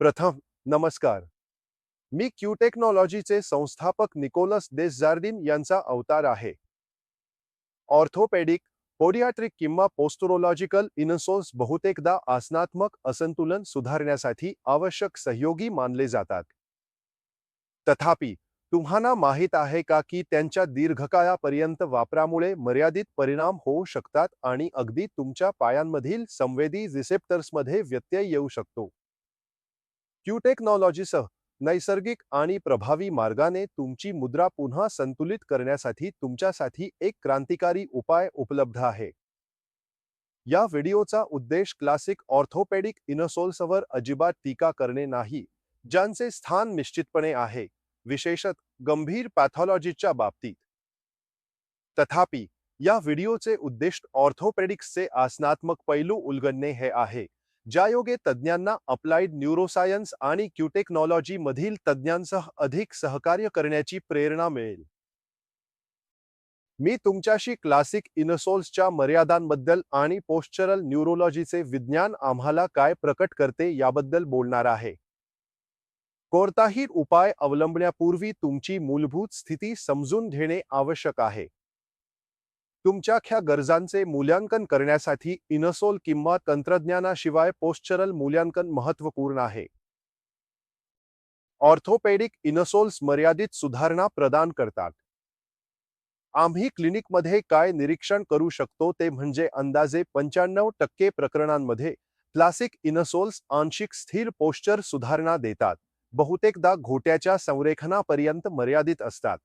प्रथम नमस्कार. मी क्यू टेक्नॉलॉजीचे संस्थापक निकोलस देसजार्डिन यांचा अवतार आहे. ऑर्थोपेडिक पोडियाट्रिक किंवा पोस्टोरोलॉजिकल इनसोल्स बहुतेकदा आसनात्मक असंतुलन सुधारण्यासाठी आवश्यक सहयोगी मानले जातात. तथापि तुम्हाला माहीत आहे का की त्यांच्या दीर्घकाळापर्यंत वापरामुळे मर्यादित परिणाम होऊ शकतात आणि अगदी तुमच्या पायांमधील संवेदी रिसेप्टर्समध्ये व्यत्यय येऊ शकतो? क्यू टेक्नॉलॉजीसह नैसर्गिक आणि प्रभावी मार्गाने तुमची मुद्रा पुन्हा संतुलित करण्यासाठी तुमच्यासाठी एक क्रांतिकारी उपाय उपलब्ध आहे. या व्हिडिओचा उद्देश क्लासिक ऑर्थोपेडिक इनसोल्सवर अजिबात टीका करणे नाही ज्यांचे स्थान निश्चितपणे आहे विशेषत गंभीर पॅथॉलॉजीच्या बाबतीत. तथापि या व्हिडिओचे उद्दिष्ट ऑर्थोपेडिक्सचे आसनात्मक पैलू उलगडणे हे आहे. ज्यायोगे तज्ज्ञांना अप्लाइड न्यूरोसायन्स आणि क्यूटेक्नॉलॉजी मधील तज्ज्ञांसह अधिक सहकार्य करण्याची प्रेरणा मिळेल. मी तुमच्याशी क्लासिक इनसोल्सच्या मर्यादांबद्दल आणि पोस्चरल न्यूरोलॉजीचे विज्ञान आम्हाला काय प्रकट करते याबद्दल बोलणार आहे. कोणताही उपाय अवलंबण्यापूर्वी तुमची मूलभूत स्थिती समजून घेणे आवश्यक आहे. तुमच्या ख्या गरजांचे मूल्यांकन करण्यासाठी इनसोल किंवा तंत्रज्ञानाशिवाय पोस्चरल मूल्यांकन महत्त्वपूर्ण आहे. ऑर्थोपेडिक इनसोल्स मर्यादित सुधारणा प्रदान करतात. आम्ही क्लिनिकमध्ये काय निरीक्षण करू शकतो ते म्हणजे अंदाजे पंच्याण्णव टक्के प्रकरणांमध्ये क्लासिक इनसोल्स आंशिक स्थिर पोस्चर सुधारणा देतात बहुतेकदा घोट्याच्या संरेखनापर्यंत मर्यादित असतात.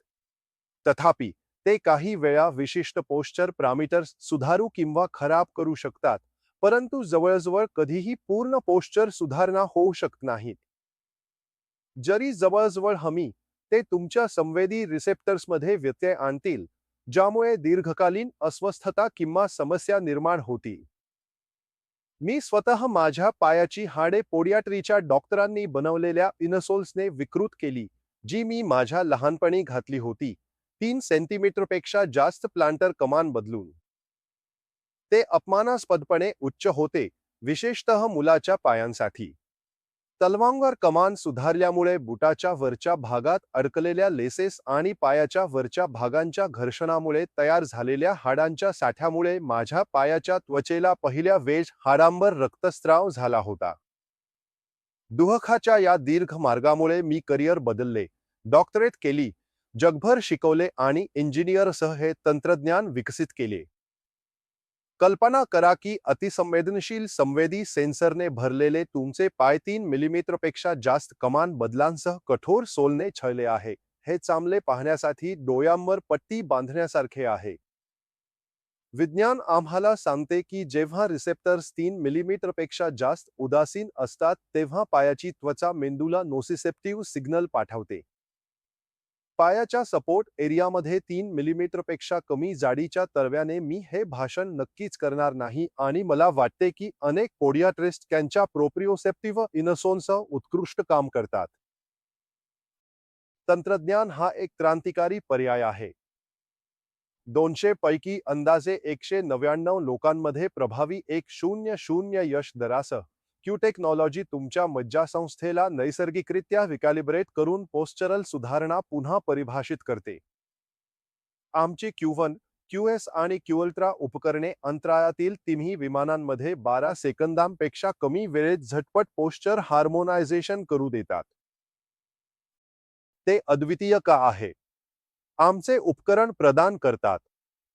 तथापि ते काही वेळा विशिष्ट पोश्चर पॅरामीटर्स सुधारू किंवा खराब करू शकतात परंतु जवळजवळ कधीही पूर्ण पोश्चर सुधारणा होऊ शकत नाहीत. जरी जवळजवळ हमी ते तुमच्या संवेदी रिसेप्टर्समध्ये व्यत्यय आणतील ज्यामुळे दीर्घकालीन अस्वस्थता किंवा समस्या निर्माण होतील. मी स्वतः माझ्या पायाची हाडे पोडियाट्रीच्या डॉक्टरांनी बनवलेल्या इनसोल्सने विकृत केली जी मी माझ्या लहानपणी घातली होती. तीन सेंटीमीटरपेक्षा जास्त प्लांटर कमान बदलून. ते अपमानास्पदपणे उच्च होते विशेषतः मुलाच्या पायांसाठी. तलवांगर कमान सुधारल्यामुळे बुटाच्या वरच्या भागात अडकलेल्या लेसेस आणि पायाच्या वरच्या भागांच्या घर्षणामुळे तयार झालेल्या हाडांच्या साठ्यामुळे माझ्या पायाच्या त्वचेला पहिल्या वेज हाडांबर रक्तस्राव झाला होता. दुहखाच्या या दीर्घ मार्गामुळे मी करिअर बदलले. डॉक्टरेट केली जगभर शिकवले आणि इंजिनियरसह हे तंत्रज्ञान विकसित केले. कल्पना करा की अतिसंवेदनशील संवेदी सेन्सरने भरलेले तुमचे पाय तीन मिलीमीटरपेक्षा जास्त कमान बदलांसह कठोर सोलने छळले आहे. हे चांगले पाहण्यासाठी डोळ्यांवर पट्टी बांधण्यासारखे आहे. विज्ञान आम्हाला सांगते की जेव्हा रिसेप्टर्स तीन मिलीमीटरपेक्षा जास्त उदासीन असतात तेव्हा पायाची त्वचा मेंदूला नोसिसेप्टिव्ह सिग्नल पाठवते. पायाच्या सपोर्ट एरियामध्ये तीन मिलीमीटरपेक्षा कमी जाडीच्या तरव्याने मी हे भाषण नक्कीच करणार नाही आणि मला वाटते की अनेक पोडियाट्रिस्ट त्यांच्या प्रोप्रिओसेप्टिव्ह इनसोनसह उत्कृष्ट काम करतात. तंत्रज्ञान हा एक क्रांतिकारी पर्याय आहे. दोनशे पैकी अंदाजे एकशे नव्याण्णव लोकांमध्ये प्रभावी एक शून्य शून्य यश दरासह क्यू टेक्नॉलॉजी तुमच्या मज्जासंस्थेला नैसर्गिकरित्या विकॅलिब्रेट करून पोस्चरल सुधारणा पुन्हा परिभाषित करते. आमची क्यू वन क्यू एस आणि क्यूअल्ट्रा उपकरणे अंतराळातील तिन्ही विमानांमध्ये बारा सेकंदांपेक्षा कमी वेळेत झटपट पोस्चर हार्मोनायझेशन करू देतात. ते अद्वितीय का आहे? आमचे उपकरण प्रदान करतात.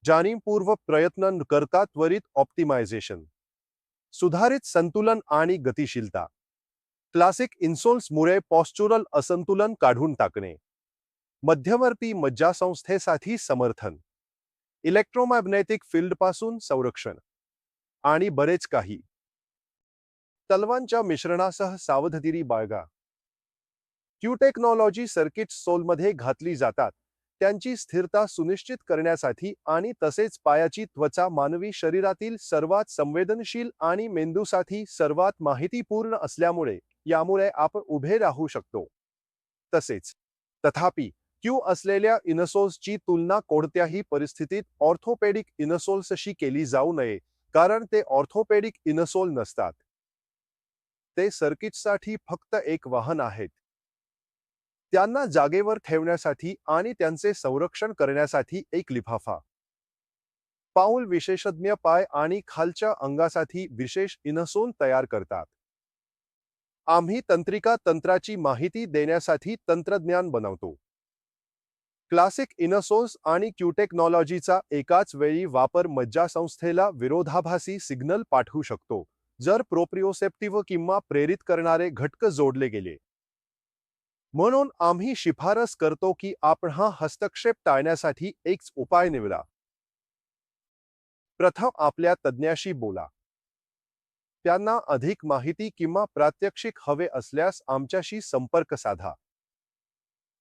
जाणीवपूर्वक प्रयत्न करता त्वरित ऑप्टिमायझेशन सुधारित संतुलन आणि गतिशीलता. क्लासिक इन्सोल्समुळे पॉस्च्युरल असंतुलन काढून टाकणे. मध्यवर्ती मज्जासंस्थेसाठी समर्थन. इलेक्ट्रोमॅग्नेटिक फील्डपासून संरक्षण. आणि बरेच काही. तलवांच्या मिश्रणासह सावधगिरी बाळगा. क्यू टेक्नॉलॉजी सर्किट सोलमध्ये घातली जातात. त्यांची स्थिरता सुनिश्चित करण्यासाठी आणि तसेच पायाची त्वचा मानवी शरीरातील सर्वात संवेदनशील आणि मेंदूसाठी सर्वात माहितीपूर्ण असल्यामुळे यामुळे आपण उभे राहू शकतो. तसेच तथापि क्यू असलेल्या इनसोल्सची तुलना कोणत्याही परिस्थितीत ऑर्थोपेडिक इनसोल्सशी केली जाऊ नये कारण ते ऑर्थोपेडिक इनसोल नसतात. ते सर्किटसाठी फक्त एक वाहन आहेत. त्यांना जागेवर ठेवण्यासाठी आणि त्यांचे संरक्षण करण्यासाठी एक लिफाफा. पाऊल विशेषज्ञ पाय आणि खालच्या अंगासाठी विशेष इनसोन तयार करतात. आम्ही तंत्रिका तंत्राची माहिती देण्यासाठी तंत्रज्ञान बनवतो. क्लासिक इनसोन्स आणि क्यूटेक्नॉलॉजीचा एकाच वेळी वापर मज्जासंस्थेला विरोधाभासी सिग्नल पाठवू शकतो जर प्रोप्रिओसेप्टिव्ह किंवा प्रेरित करणारे घटक जोडले गेले. म्हणून आम्ही शिफारस करतो की आपण हा हस्तक्षेप टाळण्यासाठी एक उपाय निवडा. प्रथम आपल्या तज्ज्ञाशी बोला. त्यांना अधिक माहिती किंवा प्रात्यक्षिक हवे असल्यास आमच्याशी संपर्क साधा.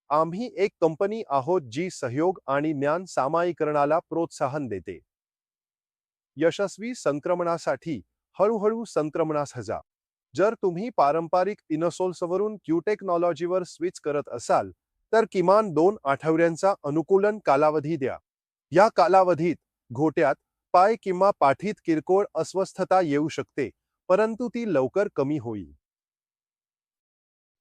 आम्ही एक कंपनी आहोत जी सहयोग आणि ज्ञान सामायिकरणाला प्रोत्साहन देते. यशस्वी संक्रमणासाठी हळूहळू संक्रमणास हजा जर तुम्ही पारंपरिक इनसोल्सवरून क्यूटेक्नॉलॉजीवर स्विच करत असाल तर किमान दोन आठवड्यांचा अनुकूलन कालावधी द्या. या कालावधीत घोट्यात पाय किंवा पाठीत किरकोळ अस्वस्थता येऊ शकते परंतु ती लवकर कमी होईल.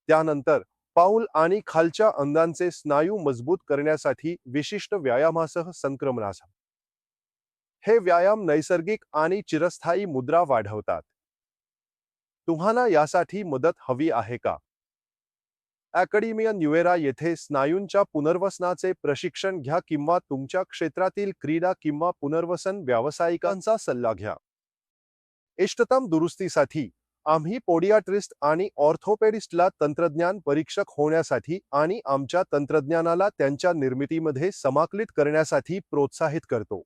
त्यानंतर पाऊल आणि खालच्या अंगांचे स्नायू मजबूत करण्यासाठी विशिष्ट व्यायामासह संक्रमणास. हे व्यायाम नैसर्गिक आणि चिरस्थायी मुद्रा वाढवतात. तुम्हाला यासाठी मदत हवी आहे का? अकॅडमिया न्युएरा येथे स्नायूंच्या पुनर्वसनाचे प्रशिक्षण घ्या किंवा तुमच्या क्षेत्रातील क्रीडा किंवा पुनर्वसन व्यावसायिकांचा सल्ला घ्या. इष्टतम दुरुस्तीसाठी आम्ही पोडियाट्रिस्ट आणि ऑर्थोपेडिस्टला तंत्रज्ञान परीक्षक होण्यासाठी आणि आमच्या तंत्रज्ञानाला त्यांच्या निर्मितीमध्ये समाकलित करण्यासाठी प्रोत्साहित करतो.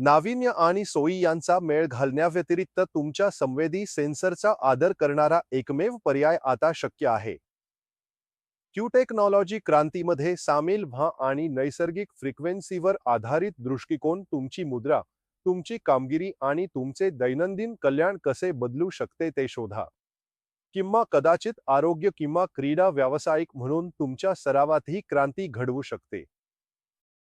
नाविन्य आणि सोयी यांचा मेळ घालण्याव्यतिरिक्त तुमच्या संवेदी सेन्सरचा आदर करणारा एकमेव पर्याय आता शक्य आहे. क्यूटेक्नॉलॉजी क्रांतीमध्ये सामील व्हा आणि नैसर्गिक फ्रिक्वेन्सीवर आधारित दृष्टिकोन तुमची मुद्रा तुमची कामगिरी आणि तुमचे दैनंदिन कल्याण कसे बदलू शकते ते शोधा. किंवा कदाचित आरोग्य किंवा क्रीडा व्यावसायिक म्हणून तुमच्या सरावातही क्रांती घडवू शकते.